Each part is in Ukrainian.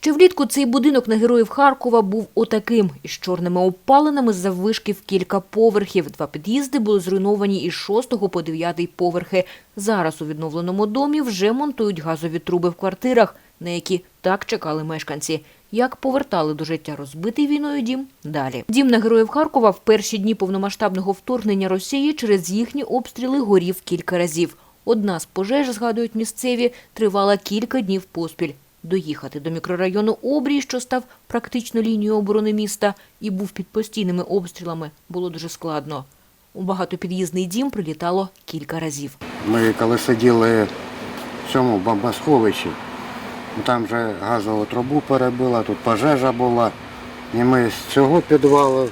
Ще влітку цей будинок на героїв Харкова був отаким із чорними опалинами заввишки в кілька поверхів. Два під'їзди були зруйновані із 6 по 9 поверхи. Зараз у відновленому домі вже монтують газові труби в квартирах, на які так чекали мешканці. Як повертали до життя розбитий війною дім далі. Дім на героїв Харкова в перші дні повномасштабного вторгнення Росії через їхні обстріли горів кілька разів. Одна з пожеж, згадують місцеві, тривала кілька днів поспіль. Доїхати до мікрорайону Обрій, що став практично лінією оборони міста і був під постійними обстрілами, було дуже складно. У багатопід'їзний дім прилітало кілька разів. Ми коли сиділи в цьому бомбосховищі, там вже газову трубу перебила, тут пожежа була. І ми з цього підвалу,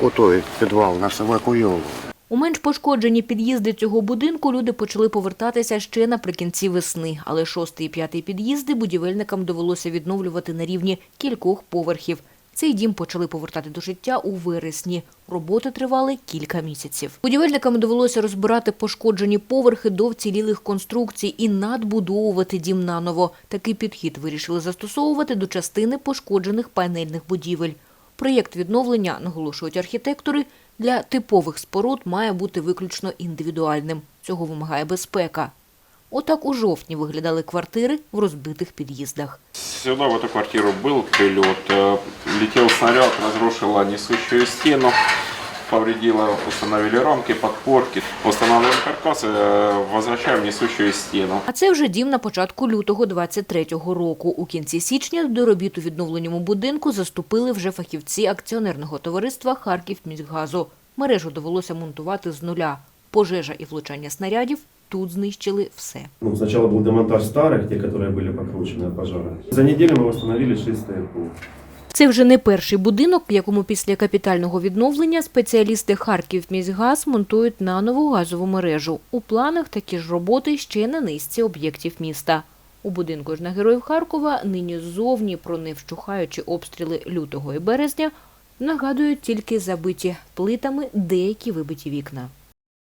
у той підвал нас евакуйовували. У менш пошкоджені під'їзди цього будинку люди почали повертатися ще наприкінці весни, але шостий і п'ятий під'їзди будівельникам довелося відновлювати на рівні кількох поверхів. Цей дім почали повертати до життя у вересні. Роботи тривали кілька місяців. Будівельникам довелося розбирати пошкоджені поверхи до вцілілих конструкцій і надбудовувати дім наново. Такий підхід вирішили застосовувати до частини пошкоджених панельних будівель. Проєкт відновлення, наголошують архітектори, для типових споруд має бути виключно індивідуальним. Цього вимагає безпека. Отак у жовтні виглядали квартири в розбитих під'їздах. Сюда, в эту квартиру был прилет. Э, Летел снаряд, разрушила несущую стену, повредила, установили рамки, подпорки. Устанавливаем каркас, э, возвращаем несущую стену. А це вже дім на початку лютого 23-го року. У кінці січня до робіт у відновленому будинку заступили вже фахівці акціонерного товариства «Харківміськгазу». Мережу довелося монтувати з нуля. Пожежа і влучання снарядів тут знищили все. Ну, сначала был демонтаж старых, те, которые были покручены от пожара. За неделю мы восстановили 6 стояков. Це вже не перший будинок, в якому після капітального відновлення спеціалісти Харківміськгаз монтують нанову газову мережу. У планах такі ж роботи ще на низці об'єктів міста. У будинку ж на героїв Харкова нині ззовні про невщухаючі обстріли лютого і березня нагадують тільки забиті плитами деякі вибиті вікна.